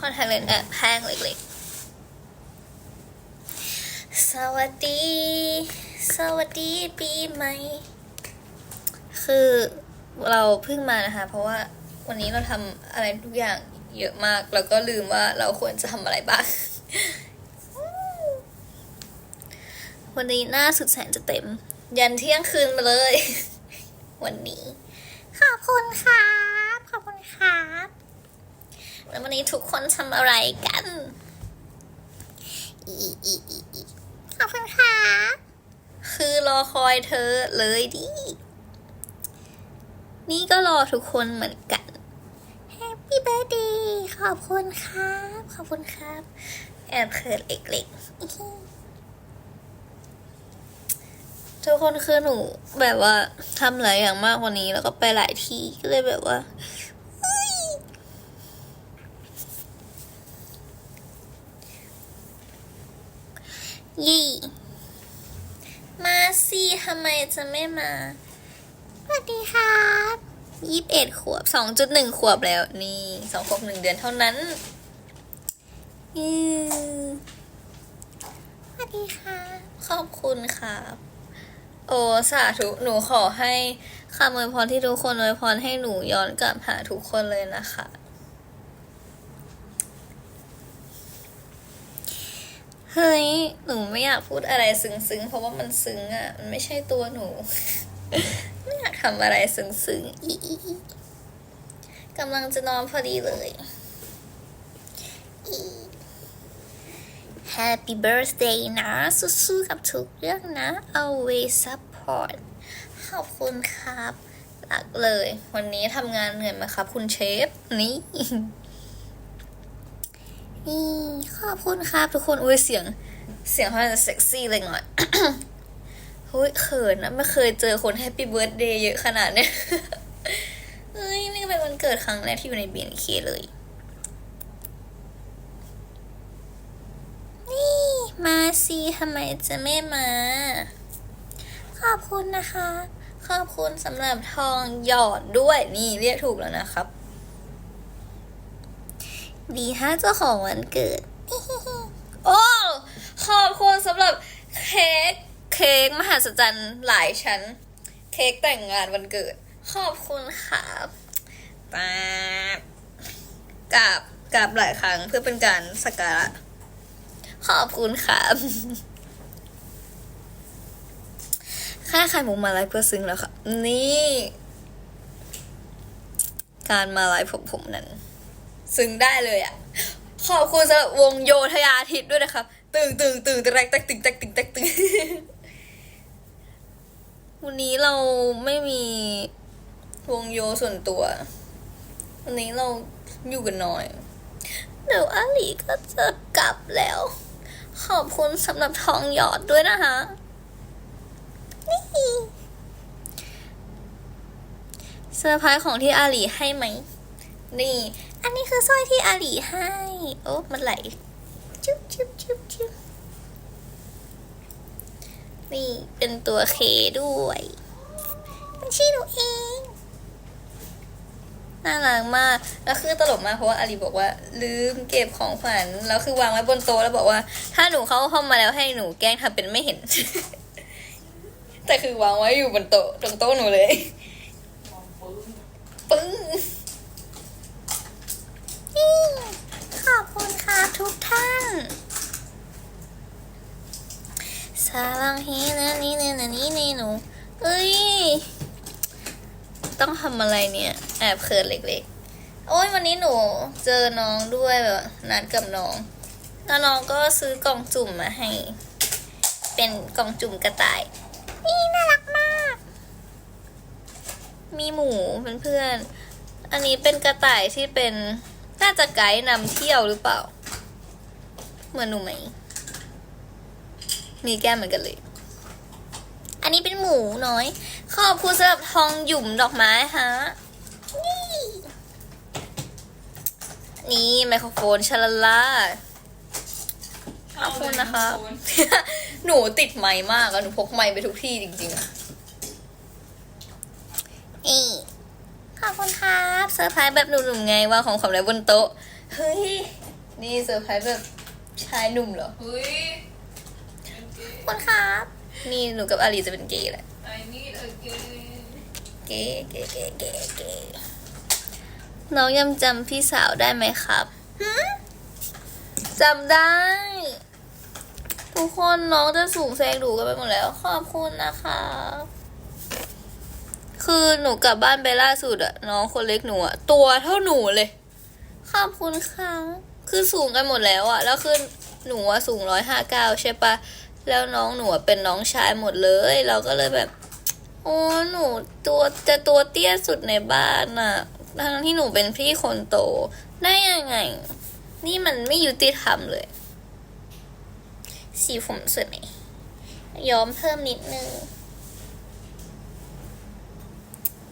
คอนแทคเลนส์แอบแพงเล็กๆ สวัสดี สวัสดีปีใหม่ คือเราเพิ่งมานะคะ เพราะว่าวันนี้เราทำอะไรทุกอย่างเยอะมาก แล้วก็ลืมว่าเราควรจะทำอะไรบ้าง วันนี้หน้าสุดแสนจะเต็ม ยันเที่ยงคืนมาเลย วันนี้ ขอบคุณครับ ขอบคุณครับ แล้ววันนี้ทุกคนทำอะไรกันอีอีอีอีขอบคุณครับคือรอคอยเธอเลยดิ นี่ก็รอทุกคนเหมือนกัน Happy Birthday ขอบคุณครับ ขอบคุณครับ แอบเขินเล็กๆ ทุกคนคือหนูแบบว่าทำหลายอย่างมากกว่านี้ แล้วก็ไปหลายที่ก็เลยแบบว่าเฮ้ย ยี่ มาสิทำไมจะไม่มาสวัสดีครับยี่สิบเอ็ดขวบสองจุดหนึ่งขวบแล้ว นี่สองขวบหนึ่งเดือนเท่านั้นอืสวัสดีค่ะ ขอบคุณครับ โอ้สาธุ หนูขอให้คำอวยพรที่ทุกคนอวยพรให้หนูย้อนกลับหาทุกคนเลยนะคะ เฮ้ย หนูไม่อยากพูดอะไรซึ้งๆ เพราะว่ามันซึ้งอะ มันไม่ใช่ตัวหนู ไม่อยากทำอะไรซึ้งๆ อีอีกำลังจะนอนพอดีเลยอี Happy birthday นะ สู้ๆ กับทุกเรื่องนะ always support ขอบคุณครับรักเลย วันนี้ทำงานเหนื่อยไหมครับ คุณเชฟ นี่ นี่ขอบคุณครับทุกคนอุ้ยเสียง เสียงเขาจะเซ็กซี่เลยหน่อยเฮ้ยเขินนะไม่เคยเจอคนแฮปปี้เบิร์ดเดย์เยอะขนาดเนี้ยเฮ้ยนี่เป็นวันเกิดครั้งแรกที่อยู่ใน BNK เลย นี่มาสิทำไมจะไม่มา ขอบคุณนะคะ ขอบคุณสำหรับทองหยอดด้วยนี่เรียกถูกแล้วนะครับ ดีฮะเจ้าของวันเกิด โอ้ ขอบคุณสำหรับเค้ก เค้กมหัศจรรย์หลายชั้น เค้กแต่งงานวันเกิด ขอบคุณครับปาบกราบกราบหลายครั้งเพื่อเป็นการสักการะ ขอบคุณครับแค่ไข่มุมาไลฟ์เพื่อซึ้งแล้วค่ะ นี่ การมาไลฟ์ผมผมนั้น ซึ้งได้เลยอะ ขอบคุณสำหรับวงโยธยาทิตด้วยนะครับ ตึงตึงตึงตะแรกแตกตึงตกตึงตกตึงวันนี้เราไม่มีวงโยส่วนตัว วันนี้เราอยู่กันน้อย เดี๋ยวอาลีก็จะกลับแล้ว ขอบคุณสำหรับทองหยอดด้วยนะคะนี่เซอร์ไพรส์ของที่อาลีให้ไหม นี่ อันนี้คือสร้อยที่อาลีให้ โอ้มันไหลจุ๊บจุ๊บจุ๊บจุ๊บนี่เป็นตัวเคด้วยเป็นชื่อหนูเอง น่ารักมาก แล้วคือตลกมากเพราะว่าอาลีบอกว่า ลืมเก็บของขวัญแล้วคือวางไว้บนโต๊ะแล้วบอกว่า ถ้าหนูเข้าห้องมาแล้วให้หนูแกล้งทำเป็นไม่เห็น แต่คือวางไว้อยู่บนโต๊ะตรงโต๊ะหนูเลย ปึ้ง นี่ขอบคุณค่ะทุกท่านสารังเฮนะนี่เนี่ยนะนี่นี่หนูเอ้ย ต้องทำอะไรเนี่ย แอบเขินเล็กๆ โอ้ยวันนี้หนูเจอน้องด้วยแบบนัดกับน้อง แล้วน้องก็ซื้อกล่องจุ่มมาให้ เป็นกล่องจุ่มกระต่าย นี่น่ารักมาก มีหมูเพื่อนๆ อันนี้เป็นกระต่ายที่เป็น น่าจะไกด์นำเที่ยวหรือเปล่า เหมือนหนูไหม มีแก้มเหมือนกันเลย อันนี้เป็นหมูน้อย ขอบคุณสำหรับทองหยุ่มดอกไม้ฮะ นี่นี่ไมโครโฟนชาลาลาขอบคุณนะคะ หนูติดไม้มากอะหนูพกไม้ไปทุกที่จริงๆอะนี่ขอบคุณครับเซอร์ไพรส์แบบหนุ่มๆไงว่าของขวัญไว้บนโต๊ะเฮ้ยนี่เซอร์ไพรส์แบบชายหนุ่มเหรอเฮ้ยคนครับนี่หนูกับอาลีจะเป็นเกย์แหละ I need a game เกย์เกย์เกย์เกย์เกย์น้องยังจำพี่สาวได้ไหมครับหืมจำได้ ทุกคนน้องจะสูงแซงดูกันไปหมดแล้ว ขอบคุณนะคะ คือหนูกลับบ้านไปล่าสุดอะน้องคนเล็กหนูอะตัวเท่าหนูเลย ขอบคุณค่ะคือสูงกันหมดแล้วอะแล้วคือหนูอะสูงร้อยห้าเก้าใช่ปะแล้วน้องหนูอะเป็นน้องชายหมดเลย เราก็เลยแบบ โอ้หนูตัวจะตัวเตี้ยสุดในบ้านน่ะทั้งที่หนูเป็นพี่คนโต ได้ยังไง นี่มันไม่ยุติธรรมเลย สีผมสวยไหมย้อมเพิ่มนิดนึง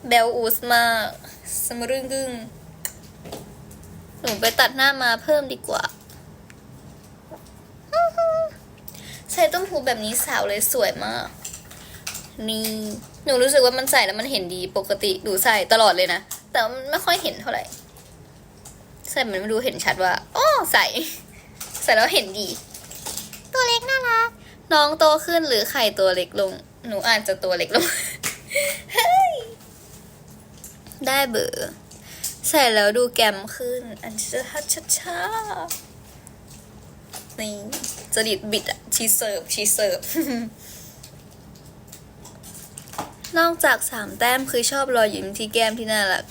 เบลอูสมากสมรึงกึงหนูไปตัดหน้ามาเพิ่มดีกว่า ใช้ต้มหูแบบนี้สาวเลยสวยมาก นี่ หนูรู้สึกว่ามันใส่แล้วมันเห็นดีปกติหนูใส่ตลอดเลยนะ แต่มันไม่ค่อยเห็นเท่าไหร่ ใส่มันไม่ดูเห็นชัดว่าอ๋อใส่ ใส่แล้วเห็นดี ตัวเล็กน่ารัก น้องโตขึ้นหรือไข่ตัวเล็กลง หนูอาจจะตัวเล็กลง ได้เบอร์ใส่แล้วดูแกมขึ้น อันจะฮัดชัดชานี่จริตบิดอะชีเสิร์ฟชีเสิร์ฟนอกจากสามแต้มคือชอบรอยยิ้มที่แก้มที่น่ารัก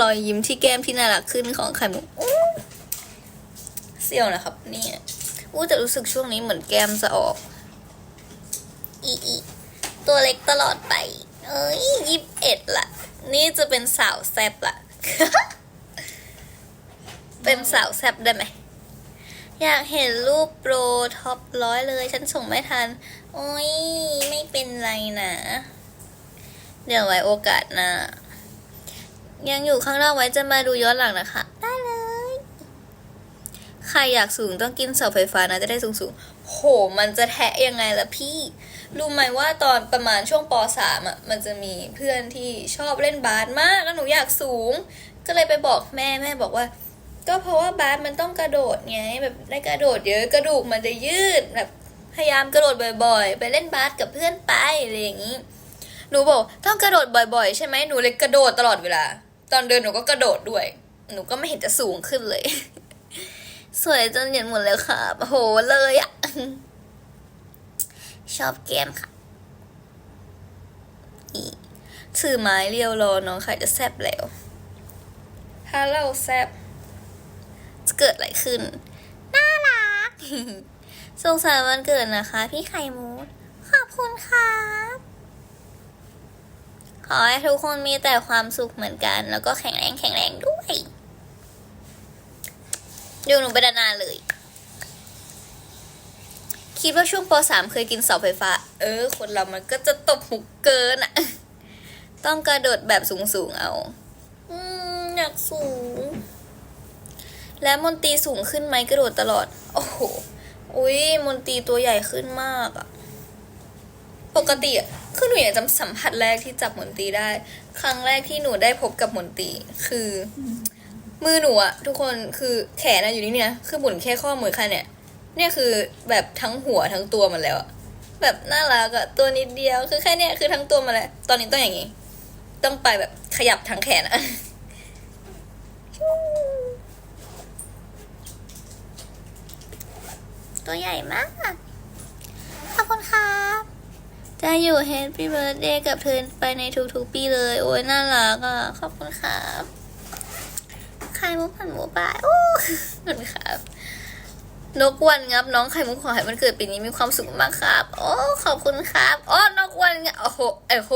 รอยยิ้มที่แก้มที่น่ารักขึ้นของไข่มุกเซี่ยวนะครับ เนี่ยอู้แต่รู้สึกช่วงนี้เหมือนแก้มจะออก อีอีตัวเล็กตลอดไป เอ้ยยิบเอ็ดละ นี่จะเป็นสาวแซบละเป็นสาวแซบได้ไหม อยากเห็นรูปโปรท็อปร้อยเลย ฉันส่งไม่ทัน โอ้ย ไม่เป็นไรนะ เดี๋ยวไว้โอกาสน้ายังอยู่ข้างนอกไว้จะมาดูย้อนหลังนะคะ ได้เลย ใครอยากสูงต้องกินเสาไฟฟ้านะจะได้สูงสูงๆโห มันจะแทะยังไงล่ะพี่ รู้ไหมว่าตอนประมาณช่วงปสามอะมันจะมีเพื่อนที่ชอบเล่นบาสมากแล้วหนูอยากสูง ก็เลยไปบอกแม่แม่บอกว่า ก็เพราะว่าบาสมันต้องกระโดดไงแบบได้กระโดดเยอะกระดูกมันจะยืดแบบพยายามกระโดดบ่อย ๆ ไปเล่นบาสกับเพื่อนไปอะไรอย่างนี้หนูบอกต้องกระโดดบ่อยๆ ใช่ไหมหนูเลยกระโดดตลอดเวลา ตอนเดินหนูก็กระโดดด้วย หนูก็ไม่เห็นจะสูงขึ้นเลย สวยจนเห็นหมดแล้วค่ะโอ้โหเลยอะ ชอบแก้มค่ะอีถือไม้เรียวรอน้องค่ะจะแซบแล้วฮัลโหลแซบจะเกิดอะไรขึ้น น่ารักสงสารวันเกิดนะคะ พี่ไข่มูดขอบคุณครับขอให้ทุกคนมีแต่ความสุขเหมือนกัน แล้วก็แข็งแรงแข็งแรงด้วย อยู่หนูไปนานเลย คิดว่าช่วงป .3 เคยกินเสาไฟฟ้า เออ คนเรามันก็จะตบหุกเกินอะต้องกระโดดแบบสูงๆเอา อืมอยากสูง และมนตรีสูงขึ้นไหมกระโดดตลอด โอ้โห อุ้ยมนตรีตัวใหญ่ขึ้นมากอะปกติอะคือหนูอยากจำสัมผัสแรกที่จับหมุนตีได้ ครั้งแรกที่หนูได้พบกับหมุนตีคือ มือหนูอะทุกคนคือแขนอะอยู่นี่เนี่ยคือหมุนแค่ข้อมือแค่เนี่ย เนี่ยคือแบบทั้งหัวทั้งตัวมันแล้วอะแบบน่ารักอะตัวนิดเดียวคือแค่เนี่ยคือทั้งตัวมาแล้วตอนนี้ต้องอย่างงี้ ต้องไปแบบขยับทั้งแขนอะตัวใหญ่มาก ขอบคุณครับ จะอยู่ Happy Birthday กับเธอไปในทุกๆปีเลย โอ้ยน่ารักอะ ขอบคุณครับไข่มุกผันหมูปลายโอ้ขอบคุณครับ นกวันงับน้องไข่มุกขอให้มันเกิดปีนี้มีความสุขมากครับ โอ้ขอบคุณครับอ๋อนกวันงับโอ้โหไอ้โห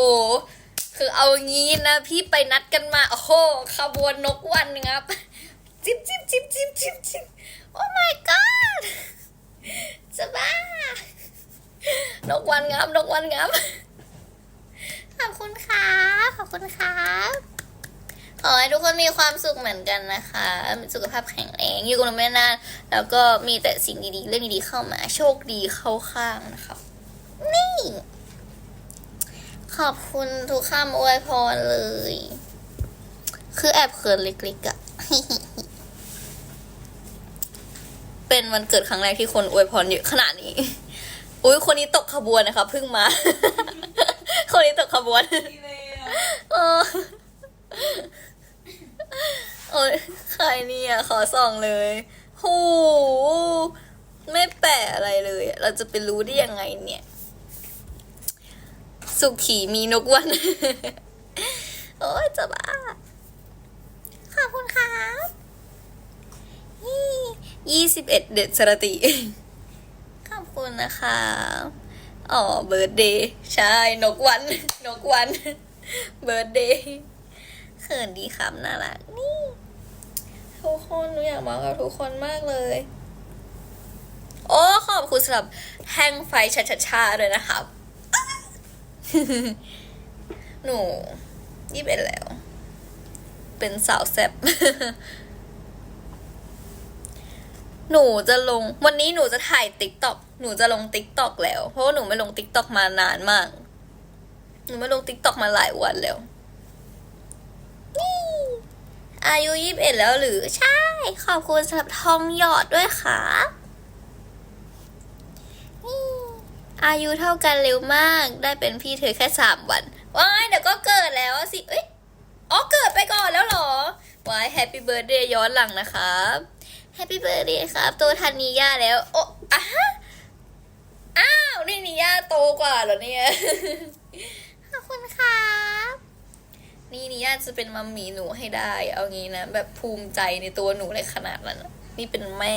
คือเอางี้นะพี่ไปนัดกันมาโอ้โหขบวนนกวันงับ จิบจิบจิบจิบจิบจิบโอ้ my god จะบ้านกวันงับนกวันงับขอบคุณครับขอบคุณครับ ขอให้ทุกคนมีความสุขเหมือนกันนะคะมีสุขภาพแข็งแรง อยู่กับเราไม่นาน แล้วก็มีแต่สิ่งดีๆ เรื่องดีๆเข้ามา โชคดีเข้าข้างนะครับนี่ ขอบคุณทุกคำอวยพรเลย คือแอบเขินเล็กๆอะเป็นวันเกิดครั้งแรกที่คนอวยพรเยอะขนาดนี้อุ้ยคนนี้ตกขบวนนะคะเพิ่งมา คนนี้ตกขบวนดีเลยอะเออ โอ้ยใครเนี่ยขอส่องเลยโหไม่แปะอะไรเลย เราจะไปรู้ได้ยังไงเนี่ย สุขีมีนกวัน โอ้ยจะบ้า ขอบคุณครับยี่สิบเอ็ดเด็ดสรติ ขอบคุณนะคะ อ๋อ เบิร์ดเดย์ ใช่ นกวัน นกวัน เบิร์ดเดย์ เขินดีครับน่ารักนี่ ทุกคนหนูอยากมากับทุกคนมากเลย โอ้ ขอบคุณสำหรับแห้งไฟชาชาชาด้วยนะครับ หนูยี่เอ็ดแล้ว เป็นสาวแซ่บหนูจะลงวันนี้หนูจะถ่ายติ๊กต็อกหนูจะลงติ๊กต็อกแล้ว เพราะว่าหนูไม่ลงติ๊กต็อกมานานมาก หนูไม่ลงติ๊กต็อกมาหลายวันแล้ว อายุยี่สิบเอ็ดแล้วหรือใช่ ขอบคุณสำหรับทองหยอดด้วยค่ะนี่อายุเท่ากันเร็วมากได้เป็นพี่เธอแค่สามวันว้ายเดี๋ยวก็เกิดแล้วสิเอ้ยอ๋อเกิดไปก่อนแล้วหรอว้ายแฮปปี้เบิร์ดเดย์ย้อนหลังนะครับแฮปปี้เบิร์ดเดย์ครับ ตัวทันนิย่าแล้ว โอ้อะฮะอ้าว นี่นิย่าโตกว่าเหรอเนี่ย ขอบคุณครับ นี่นิย่าจะเป็นมัมหมีหนูให้ได้ เอางี้นะ แบบภูมิใจในตัวหนูเลยขนาดนั้น นี่เป็นแม่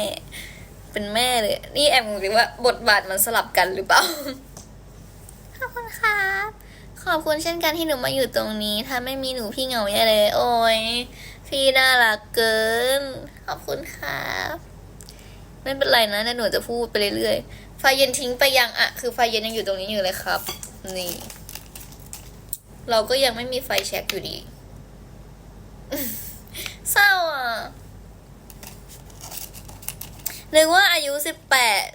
เป็นแม่เลย นี่แอมงงว่าบทบาทมันสลับกันหรือเปล่า ขอบคุณครับขอบคุณเช่นกันที่หนูมาอยู่ตรงนี้ ถ้าไม่มีหนูพี่เหงาแย่เลย โอ้ย พี่น่ารักเกิน ขอบคุณครับ ไม่เป็นไรนะเดี๋ยวหนูจะพูดไปเรื่อยๆ ไฟเย็นทิ้งไปยังอะ คือไฟเย็นยังอยู่ตรงนี้อยู่เลยครับ นี่ เราก็ยังไม่มีไฟแช็กอยู่ดี เศร้าอะนึกว่าอายุสิบแปด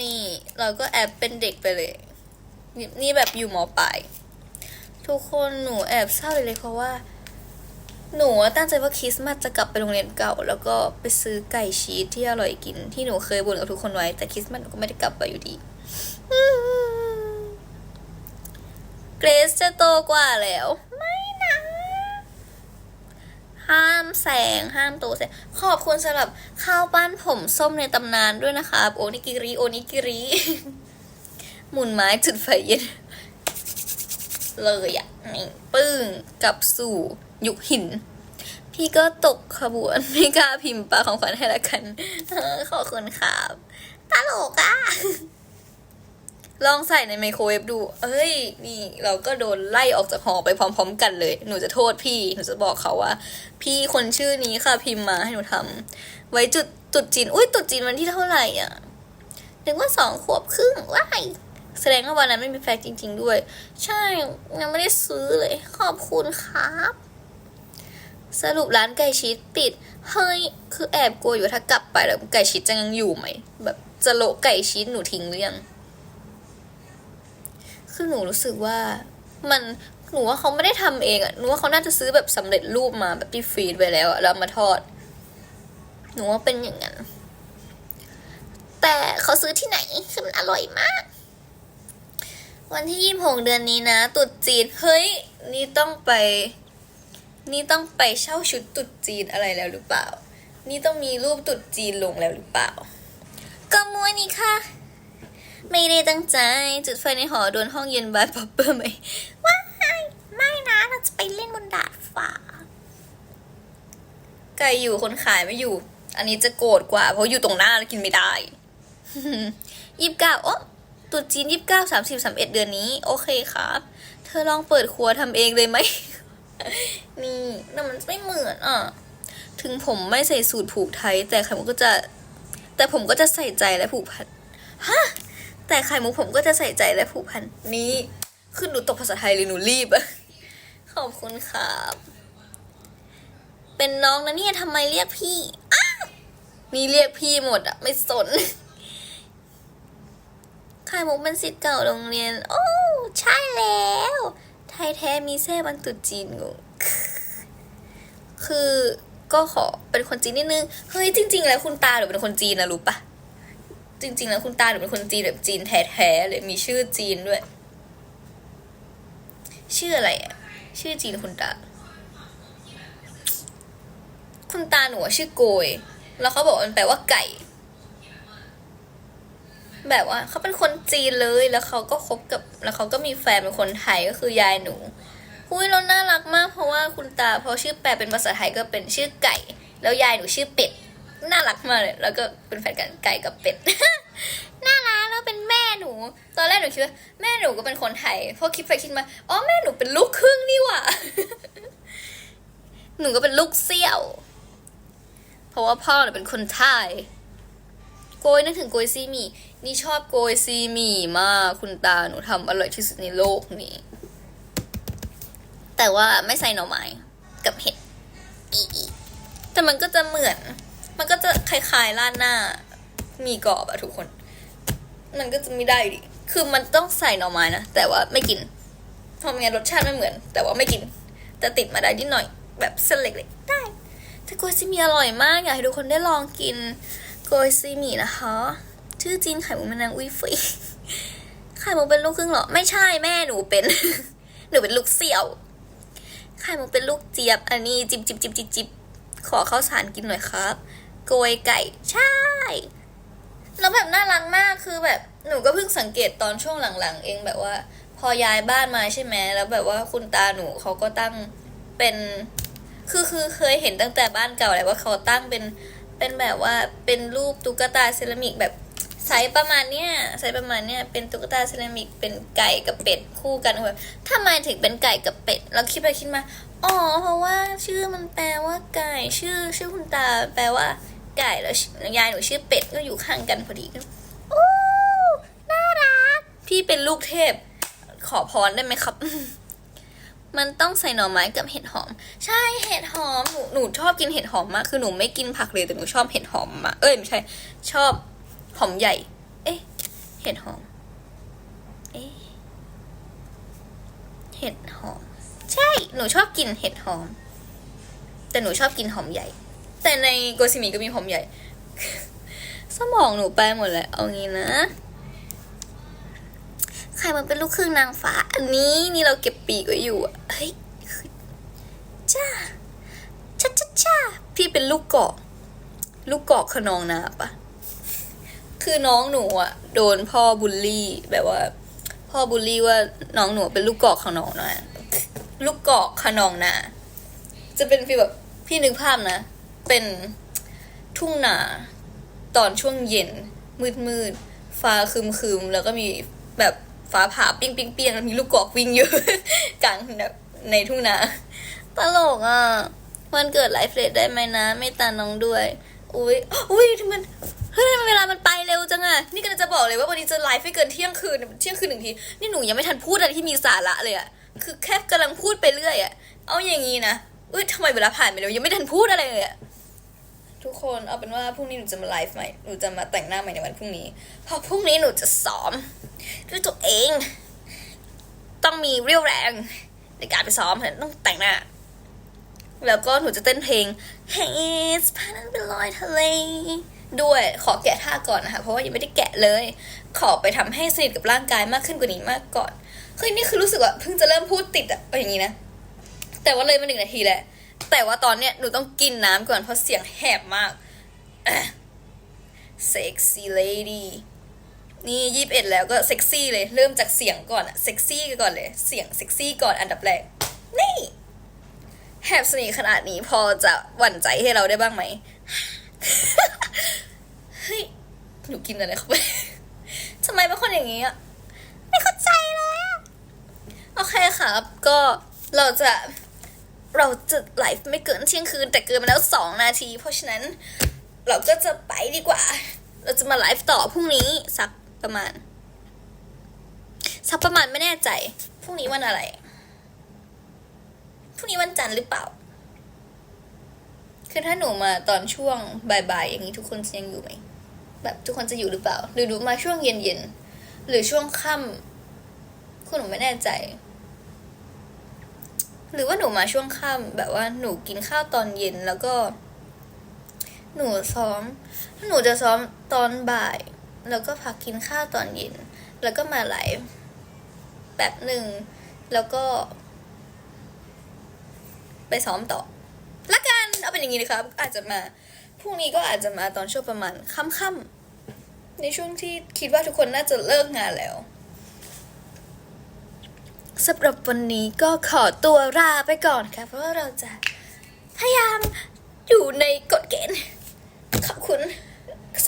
นี่ เราก็แอบเป็นเด็กไปเลย นี่แบบอยู่หมอปลายทุกคนหนูแอบเศร้าเลยเลยเพราะว่า หนูตั้งใจว่าคริสต์มาสจะกลับไปโรงเรียนเก่า แล้วก็ไปซื้อไก่ชีสที่อร่อยกิน ที่หนูเคยบ่นกับทุกคนไว้ แต่คริสต์มาสหนูก็ไม่ได้กลับไปอยู่ดี เกรซจะโตกว่าแล้ว ไม่นะ ห้ามแสงห้ามโตแสง ขอบคุณสำหรับข้าวปั้นผมส้มในตำนานด้วยนะครับโอนิกิริโอนิกิริหมุนไม้จุดไฟเย็น เลยอะนี่ปึ้งกลับสู่ยุคหิน พี่ก็ตกขบวน ไม่กล้าพิมพ์ปลาของขวัญให้ละกันขอบคุณครับตลกอะ ลองใส่ในไมโครเวฟดู เอ้ย นี่เราก็โดนไล่ออกจากหอไปพร้อม ๆ กันเลย หนูจะโทษพี่ หนูจะบอกเขาว่า พี่คนชื่อนี้ค่ะพิมพ์มาให้หนูทำไว้จุดตุดจีน อุ้ยตุดจีนวันที่เท่าไหร่อะถึงว่าสองขวบครึ่งว้ายแสดงว่าวันนั้นไม่มีแฟกจริง ๆ ด้วย ใช่ ยังไม่ได้ซื้อเลย ขอบคุณครับ สรุปร้านไก่ชีสปิด เฮ้ย คือแอบกลัวอยู่ถ้ากลับไปแล้วไก่ชีสจะยังอยู่ไหม แบบจะโละไก่ชีสหนูทิ้งหรือยัง คือหนูรู้สึกว่ามันหนูว่าเขาไม่ได้ทำเองอะหนูว่าเขาน่าจะซื้อแบบสำเร็จรูปมาแบบที่ฟรีดไปแล้วอะแล้วมาทอด หนูว่าเป็นอย่างนั้น แต่เขาซื้อที่ไหนคือมันอร่อยมาก วันที่ยี่สิบหกเดือนนี้นะตรุษจีน เฮ้ย นี่ต้องไป นี่ต้องไปเช่าชุดตรุษจีนอะไรแล้วหรือเปล่า นี่ต้องมีรูปตรุษจีนลงแล้วหรือเปล่าก็มัวนี่ค่ะ ไม่ได้ตั้งใจ จุดไฟในหอโดนห้องเย็นบายป๊อปเปอร์ไหมว้ายไม่นะเราจะไปเล่นบนดาดฟ้าไก่อยู่คนขายไม่อยู่ อันนี้จะโกรธกว่า เพราะอยู่ตรงหน้าแล้วกินไม่ได้ยี่สิบเก้าโอ้ตรุษจีนยี่สิบเก้าสามสิบสามเอ็ดเดือนนี้ โอเคครับ เธอลองเปิดครัวทำเองเลยไหมนี่แต่มันไม่เหมือนอะถึงผมไม่ใส่สูตรผูกไทย แต่ไข่มุกก็จะ แต่ผมก็จะใส่ใจและผูกพันฮะ แต่ไข่มุกผมก็จะใส่ใจและผูกพันนี่คือหนูตกภาษาไทยเลยหนูรีบอะขอบคุณครับ เป็นน้องนะเนี่ยทำไมเรียกพี่อ้าวนี่เรียกพี่หมดอะไม่สนไข่มุกเป็นสิทธิ์เก่าโรงเรียน โอ้ใช่แล้ว ไทยแท้มีแท่บรรตุจีนงงคือก็ขอเป็นคนจีนนิดนึง เฮ้ยจริง ๆ แล้วคุณตาหนูเป็นคนจีนนะรู้ปะ จริง ๆ แล้วคุณตาหนูเป็นคนจีนแบบจีนแท้ๆเลยมีชื่อจีนด้วย ชื่ออะไรอะ ชื่อจีนคุณตา คุณตาหนูชื่อโกย แล้วเขาบอกมันแปลว่าไก่ แบบว่าเขาเป็นคนจีนเลยแล้วเขาก็คบกับ แล้วเขาก็มีแฟนเป็นคนไทยก็คือยายหนูอุ้ยเราน่ารักมากเพราะว่าคุณตาพอชื่อแปลเป็นภาษาไทยก็เป็นชื่อไก่ แล้วยายหนูชื่อเป็ด น่ารักมากเลย แล้วก็เป็นแฟนกันไก่กับเป็ด น่ารักแล้วเป็นแม่หนู ตอนแรกหนูคิดว่าแม่หนูก็เป็นคนไทยพอคิดไปคิดมา อ๋อแม่หนูเป็นลูกครึ่งนี่หว่า หนูก็เป็นลูกเสี่ยว เพราะว่าพ่อหนูเป็นคนไทย โกยนึกถึงโกยซีหมี่ นี่ชอบโกยซีหมี่มาก คุณตาหนูทำอร่อยที่สุดในโลกนี้ แต่ว่าไม่ใส่หน่อไม้กับเห็ด แต่มันก็จะเหมือน มันก็จะคล้ายๆราดหน้า มีกรอบอะทุกคน มันก็จะไม่ได้อยู่ดีคือมันต้องใส่หน่อไม้นะ แต่ว่าไม่กินเพราะม่งั้นรสชาติไม่เหมือน แต่ว่าไม่กิน แต่ติดมาได้นิดหน่อย แบบเส้นเล็กๆ ได้แต่โกยซีมี่อร่อยมาก อยากให้ทุกคนได้ลองกินโกยซีมี่นะคะ ชื่อจีนไข่มุกแมนางอุ้ยฟรีไข่มุกเป็นลูกครึ่งเหรอ ไม่ใช่แม่หนูเป็น หนูเป็นลูกเสี่ยวไข่มุกเป็นลูกเจี๊ยบ อันนี้จิบจิบจิบจิบจิบขอข้าวสารกินหน่อยครับ โกยไก่ใช่ แล้วแบบน่ารักมากคือแบบหนูก็เพิ่งสังเกตตอนช่วงหลังๆ เองแบบว่า พอย้ายบ้านมาใช่ไหมแล้วแบบว่าคุณตาหนูเขาก็ตั้งเป็น คือคือเคยเห็นตั้งแต่บ้านเก่าแหละว่าเขาตั้งเป็นเป็นแบบว่าเป็นรูปตุ๊กตาเซรามิกแบบไซส์ประมาณเนี้ยไซส์ประมาณเนี้ยเป็นตุ๊กตาเซรามิกเป็นไก่กับเป็ดคู่กันแบบทำไมถึงเป็นไก่กับเป็ดแล้วคิดไปคิดมาอ๋อเพราะว่าชื่อมันแปลว่าไก่ชื่อชื่อคุณตาแปลว่า ไก่แล้วยายหนูชื่อเป็ดก็อยู่ข้างกันพอดีก็โอ้น่ารัก พี่เป็นลูกเทพ ขอพรได้ไหมครับ มันต้องใส่หน่อไม้กับเห็ดหอม ใช่เห็ดหอมหนูหนูชอบกินเห็ดหอมมากคือหนูไม่กินผักเลยแต่หนูชอบเห็ดหอมมากเอ้ยไม่ใช่ ชอบหอมใหญ่ เอ๊ะ เห็ดหอม เอ๊ะเห็ดหอม ใช่หนูชอบกินเห็ดหอม แต่หนูชอบกินหอมใหญ่ แต่ในโกซิมิก็มีหอมใหญ่ สมองหนูไปหมดแล้วเอางี้นะ ใครมันเป็นลูกครึ่งนางฟ้า อันนี้นี่เราเก็บปีกไว้อยู่อะเฮ้ยจ้าจ้าจ้าจ้าพี่เป็นลูกเกาะ ลูกเกาะขนองนาปะคือน้องหนูอะโดนพ่อบูลลี่แบบว่า พ่อบูลลี่ว่าน้องหนูเป็นลูกเกาะขนองนาลูกเกาะขนองนาจะเป็นฟีลแบบพี่นึกภาพนะ เป็นทุ่งนาตอนช่วงเย็น มืดมืดฟ้าคืมคืมแล้วก็มีแบบฟ้าผ่าปิ้งปิ้งเปียงมีลูกกอกวิ่งอยู่กลางในทุ่งนาตลกอะวันเกิดไลฟ์เลดได้ไหมนะ ไม่ตาน้องด้วย อุ้ยอุ้ยทำไมเฮ้ยทำไมเวลามันไปเร็วจังอะนี่ก็จะบอกเลยว่าวันนี้จะไลฟ์ไม่เกินเที่ยงคืนเที่ยงคืนหนึ่งทีนี่หนูยังไม่ทันพูดอะไรที่มีสาระเลยอะคือแค่กำลังพูดไปเรื่อยอะเอาอย่างงี้นะอุ้ยทำไมเวลาผ่านไปเร็วยังไม่ทันพูดอะไรเลยอะ ทุกคนเอาเป็นว่าพรุ่งนี้หนูจะมาไลฟ์ใหม่หนูจะมาแต่งหน้าใหม่ในวันพรุ่งนี้เพราะพรุ่งนี้หนูจะซ้อมด้วยตัวเอง ต้องมีเรี่ยวแรงในการไปซ้อมเพราะฉะนั้นต้องแต่งหน้า แล้วก็หนูจะเต้นเพลง Hey it's พานั้นไปลอยทะเลด้วยขอแกะท่าก่อนนะคะเพราะว่ายังไม่ได้แกะเลย ขอไปทำให้สนิทกับร่างกายมากขึ้นกว่านี้มากก่อนคือนี่คือรู้สึกว่าเพิ่งจะเริ่มพูดติดอะอย่างนี้นะแต่ว่าเลยมาหนึ่งนาทีแหละ แต่ว่าตอนเนี้ยหนูต้องกินน้ำก่อนเพราะเสียงแหบมากเซ็กซี่เลดี้นี่ยี่สิบเอ็ดแล้วก็เซ็กซี่เลย เริ่มจากเสียงก่อนอะเซ็กซี่ก่อนเลย เสียงเซ็กซี่ก่อนอันดับแรก นี่แหบสนิทขนาดนี้พอจะหวั่นใจให้เราได้บ้างไหมเฮ้ยหนูกินอะไรเข้าไปทำไมเป็นคนอย่างนี้อะไม่เข้าใจเลยอะโอเคครับ ก็เราจะ เราจะไลฟ์ไม่เกินเที่ยงคืน แต่เกินมาแล้วสองนาที เพราะฉะนั้นเราก็จะไปดีกว่า เราจะมาไลฟ์ต่อพรุ่งนี้สักประมาณ สักประมาณไม่แน่ใจพรุ่งนี้วันอะไรพรุ่งนี้วันจันทร์หรือเปล่า คือถ้าหนูมาตอนช่วงบ่ายๆอย่างนี้ทุกคนจะยังอยู่ไหม แบบทุกคนจะอยู่หรือเปล่า หรือหนูมาช่วงเย็นๆ หรือช่วงค่ำคุณหนูไม่แน่ใจ หรือว่าหนูมาช่วงค่ำแบบว่าหนูกินข้าวตอนเย็นแล้วก็ หนูซ้อม หนูจะซ้อมตอนบ่าย แล้วก็พักกินข้าวตอนเย็น แล้วก็มาไลฟ์แบบหนึ่งแล้วก็ ไปซ้อมต่อละกันเอาเป็นอย่างนี้นะครับ อาจจะมาพรุ่งนี้ก็อาจจะมาตอนช่วงประมาณค่ำๆในช่วงที่คิดว่าทุกคนน่าจะเลิกงานแล้ว สำหรับวันนี้ก็ขอตัวลาไปก่อนค่ะ เพราะว่าเราจะพยายามอยู่ในกฎเกณฑ์ขอบคุณ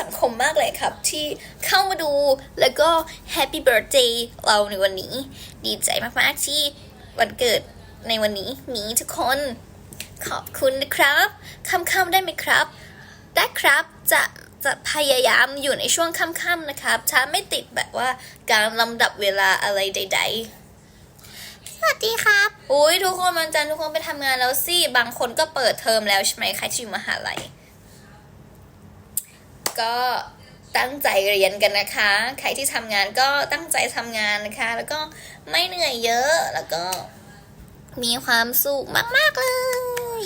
สังคมมากเลยครับ ที่เข้ามาดูแล้วก็ Happy Birthday เราในวันนี้ ดีใจมากๆที่วันเกิดในวันนี้มีทุกคน ขอบคุณนะครับค่ำๆได้ไหมครับ ได้ครับจะจะพยายามอยู่ในช่วงค่ำๆนะครับ ถ้าไม่ติดแบบว่าการลำดับเวลาอะไรใด ๆ สวัสดีครับ อุ้ยทุกคนวันจันทร์ทุกคนไปทำงานแล้วสิ บางคนก็เปิดเทอมแล้วใช่ไหมใครที่อยู่มหาลัย ก็ตั้งใจเรียนกันนะคะ ใครที่ทำงานก็ตั้งใจทำงานนะคะ แล้วก็ไม่เหนื่อยเยอะ แล้วก็มีความสุขมาก ๆ เลย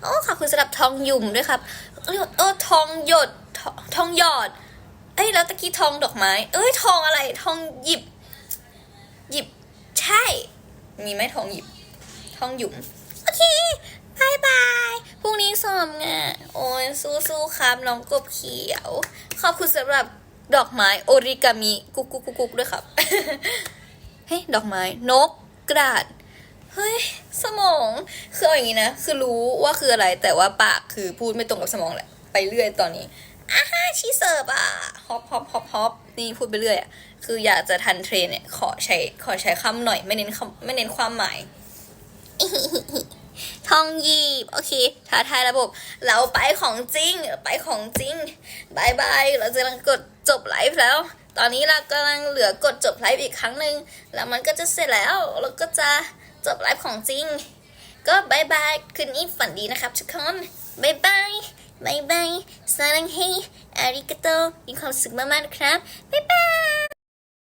โอ้ขอบคุณสำหรับทองหยุ่มด้วยครับเอ้ยเออทองหยดทองหยอด เอ้ยแล้วตะกี้ทองดอกไม้ เอ้ยทองอะไร ทองหยิบ ใช่ มีไหมทองหยิบทองหยุมโอเคบายบายพรุ่งนี้สอบไงโอ้ยสู้ๆครับน้องกบเขียว ขอบคุณสำหรับดอกไม้โอริกามิกุกกุกกุกกุกด้วยครับ เฮ้ยดอกไม้นกกระดาษเฮ้ยสมองคืออาอย่างนี้นะ คือรู้ว่าคืออะไรแต่ว่าปากคือพูดไม่ตรงกับสมองแหละ ไปเรื่อยตอนนี้อ่าฮะชีเสิร์ฟอะฮอปฮอปฮอปฮอปนี่พูดไปเรื่อยอะ คืออยากจะทันเทรนเนี่ยขอใช้ขอใช้คำหน่อยไม่เน้นคำไม่เน้นความหมายทองหยีบโอเคท้าทายระบบ เราไปของจริง ไปของจริงบายบายเราจะกำลังกดจบไลฟ์แล้ว ตอนนี้เรากำลังเหลือกดจบไลฟ์อีกครั้งหนึ่งแล้วมันก็จะเสร็จแล้วเราก็จะจบไลฟ์ของจริง ก็บายบายคืนนี้ฝันดีนะครับทุกคนบายบายบายบายสารังเฮอาริกาโตมีความสุขมากๆนะครับบายบาย